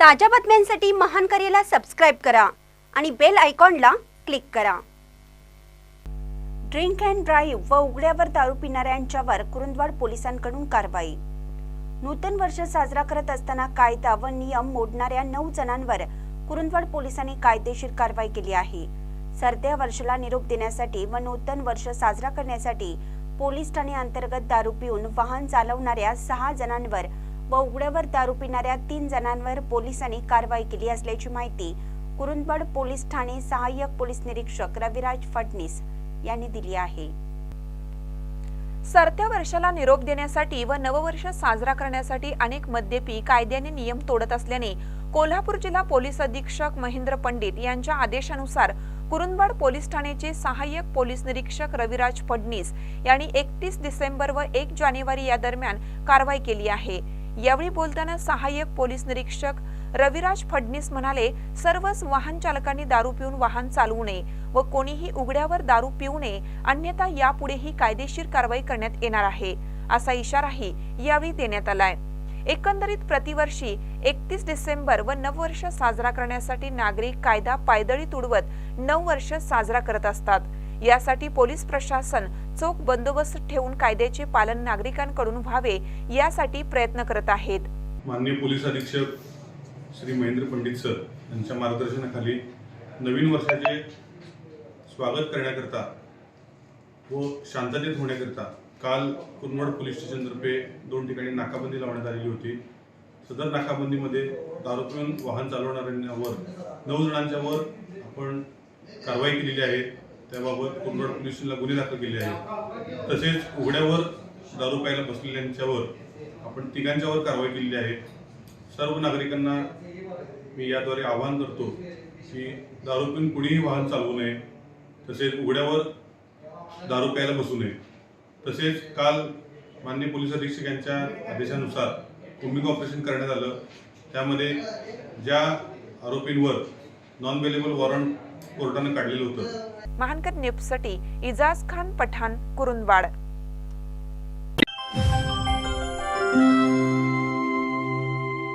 ताज्या बातम्यांसाठी महान करेला सबस्क्राईब करा आणि बेल आयकॉनला क्लिक करा. ड्रिंक अँड ड्राईव्ह व उघड्यावर दारू पिणाऱ्यांच्यावर कुरुंदवाड पोलिसांकडून कारवाई. नूतन वर्ष साजरा करत असताना कायदा व नियम मोडणाऱ्या नऊ जणांवर कुरुंदवाड पोलिसांनी कायदेशीर कारवाई केली आहे. सरत्या वर्षाला निरोप देण्यासाठी व नूतन वर्ष साजरा करण्यासाठी पोलीस ठाणे अंतर्गत दारू पिऊन वाहन चालवणाऱ्या सहा जणांवर व उघड्यावर दारू पिणाऱ्या तीन जणांवर पोलिसांनी कारवाई केली असल्याची माहिती कुरुंदवड पोलीस ठाणे सहाय्यक पोलीस निरीक्षक रविराज फडणीस यांनी दिली आहे. सरत्या वर्षाला निरोप देण्यासाठी व नववर्ष साजरा करण्यासाठी अनेक मद्यपी कायद्याने नियम तोडत असल्याने कोल्हापूर जिल्हा पोलीस अधीक्षक महेंद्र पंडित यांच्या आदेशानुसार कुरुंदवाड पोलीस ठाण्याचे सहाय्यक पोलीस निरीक्षक रविराज फडणीस यांनी एकतीस डिसेंबर व एक जानेवारी या दरम्यान कारवाई केली आहे. यावेळी बोलताना सहाय्यक पोलीस निरीक्षक रविराज फडणीस म्हणाले सर्वच वाहन चालकांनी दारू पिऊन वाहन चालवू नये व कोणीही उघड्यावर दारू पिऊ नये अन्यथा यापुढेही कायदेशीर कारवाई करण्यात येणार आहे असा इशाराही यावेळी देण्यात आलाय. एकंदरीत प्रतिवर्षी एकतीस डिसेंबर व नववर्ष साजरा करण्यासाठी नागरिक कायदा पायदळी तुडवत नऊ वर्ष साजरा करत असतात. यासाठी पोलीस प्रशासन चोख बंदोबस्त ठेवून कायद्याचे पालन नागरिकांकडून व्हावे यासाठी प्रयत्न करत आहेत. माननीय पोलीस अधीक्षक श्री महेंद्र पंडित सर यांच्या मार्गदर्शनाखाली नवीन वर्षाचे स्वागत करण्याकरता व शांततेत होण्याकरता काल कुरमड पोलीस स्टेशनतर्फे दोन ठिकाणी नाकाबंदी लावण्यात आलेली होती. सदर नाकाबंदीमध्ये दारू पिऊन वाहन चालवणाऱ्यांवर नऊ जणांच्यावर आपण कारवाई केलेली आहे. त्याबाबत कुरमड पोलीस स्टेशनला गुन्हे दाखल केले आहेत. तसेच उघड्यावर दारू प्यायला बसलेल्यांच्यावर आपण तिघांच्यावर कारवाई केलेली आहे. सर्व नागरिकांना मी याद्वारे आवाहन करतो की दारू पिऊन कुणीही वाहन चालवू नये. तसेच उघड्यावर दारू प्यायला बसू नये. तसेच काल माननीय पोलीस अधीक्षक यांच्या आदेशानुसार कुंभिंग ऑपरेशन करण्यात आलं. त्यामध्ये ज्या आरोपींवर नॉन वेलेबल वॉरंट कोर्टानं काढलेलं होतं महानकर न्यूजसाठी इजाज खान पठाण कुरुंदवाड.